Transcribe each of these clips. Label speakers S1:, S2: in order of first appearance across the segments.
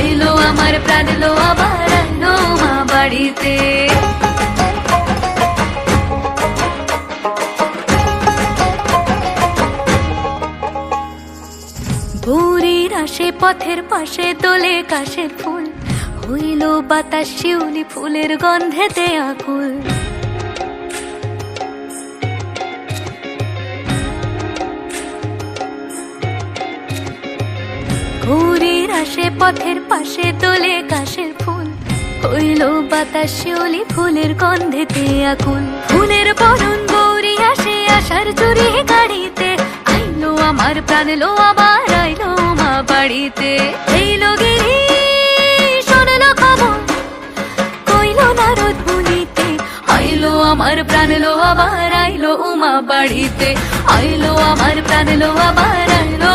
S1: আইলো আমার প্রাণ লো আবার আইলো উমা বাড়িতে। ভোরের আসে পথের পাশে দোলে কাশের ফুল, হইল বাতাস শিউলি ফুলের গন্ধেতে আকুল। ভোরের আসে পথের পাশে দোলে কাশের ফুল। হইল বাতাস শিউলি ফুলের গন্ধেতে আকুল ফুলের বরণ গৌরী আসে আসার চুরি গাড়িতে। আইলো আমার প্রাণ লো আবার আইলো মা বাড়িতে। এইলো গিরি, শোনলো খবর, কইলো নারদ মুনিতে। আইলো আমার প্রাণ লো আবার আইলো উমা বাড়িতে। আইলো আমার প্রাণ লো আবার আইলো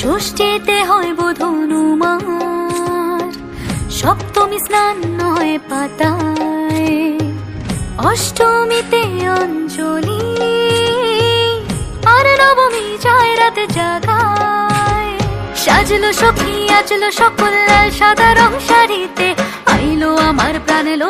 S1: ষষ্ঠীতে হয় বোধনুমার সপ্তমী স্নান নয় পাতায়। অষ্টমীতে অঞ্জলি। আর নবমী যায় রাতে জাগায়। সাজলো সখী, আজলো সকল লাল সাদা রং শাড়িতে। আইলো আমার প্রাণ লো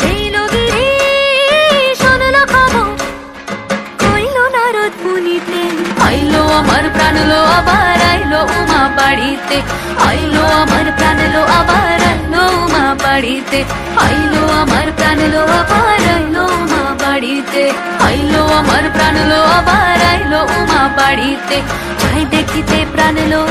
S1: আমার প্রাণলো আবার আইলো উমা বাড়িতে। আইলো আমার প্রাণলো আবার আইলো উমা বাড়িতে। আইলো আমার প্রাণলো আবার আইলো উমা বাড়িতে। আইলো আমার প্রাণলো আবার আইলো উমা বাড়িতে। যাই দেখিতে প্রাণ লো